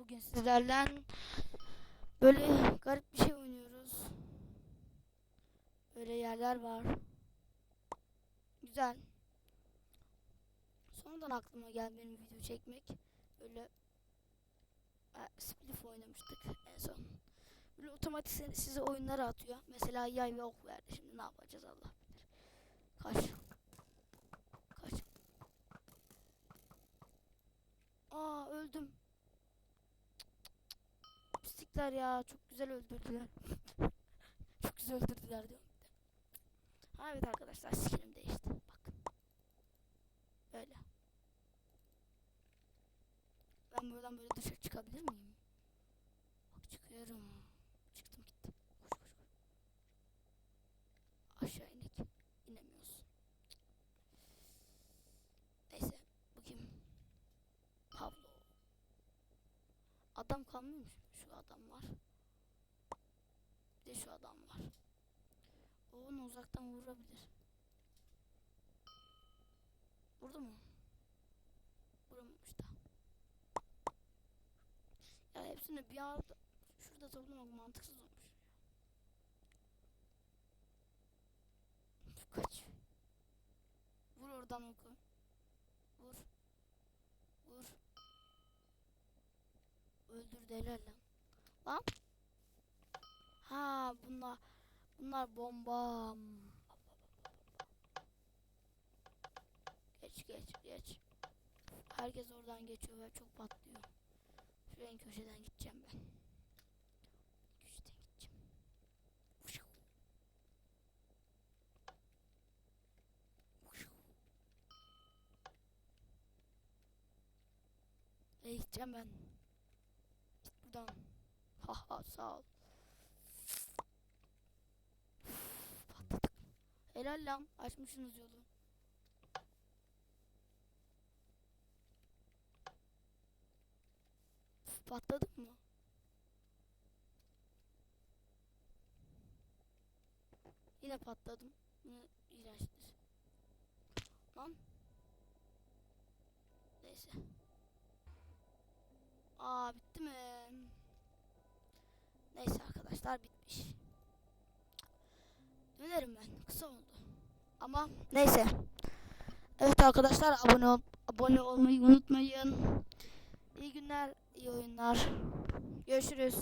bugün sizlerle böyle garip bir şey oynuyoruz. Böyle yerler var. Güzel. Sonradan aklıma geldi benim video çekmek. Böyle e, Spliff oynamıştık en son. Böyle otomatik size oyunlara atıyor. Mesela yay ve ok verdi. Şimdi ne yapacağız Allah bilir. Kaç. Aa öldüm. Pislikler ya çok güzel öldürdüler. çok güzel öldürdüler diyorum. Ha evet arkadaşlar skinim değişti. Bakın. Böyle. Ben buradan böyle dışarı çıkabilir miyim? Bak çıkıyorum. Çıktım gittim. Koş koş koş. Aşağı Adam kalmıyormuş. Şu adam var. Bir de şu adam var. O onu uzaktan vurabilir. Vurdu mu? Vuramamış da. Ya hepsini bir arada şurada toplamak mantıksız olmuş. Öldürdü helal lan. Lan. Ha bunlar bunlar bomba. Geç geç geç. Herkes oradan geçiyor ve çok patlıyor. Şu en köşeden gideceğim ben. Köşeden gideceğim. Nereye gideceğim ben? Buradan. Ha ha sağ ol. Patladık. Helal lan açmışsınız yolu. Patladık mı? Yine patladım. Yine iğrençtir. Lan. Neyse. Aa bitti mi? Arkadaşlar bitmiş. Dönerim ben. Kısa oldu. Ama neyse. Evet arkadaşlar abone ol abone olmayı unutmayın. İyi günler, iyi oyunlar. Görüşürüz.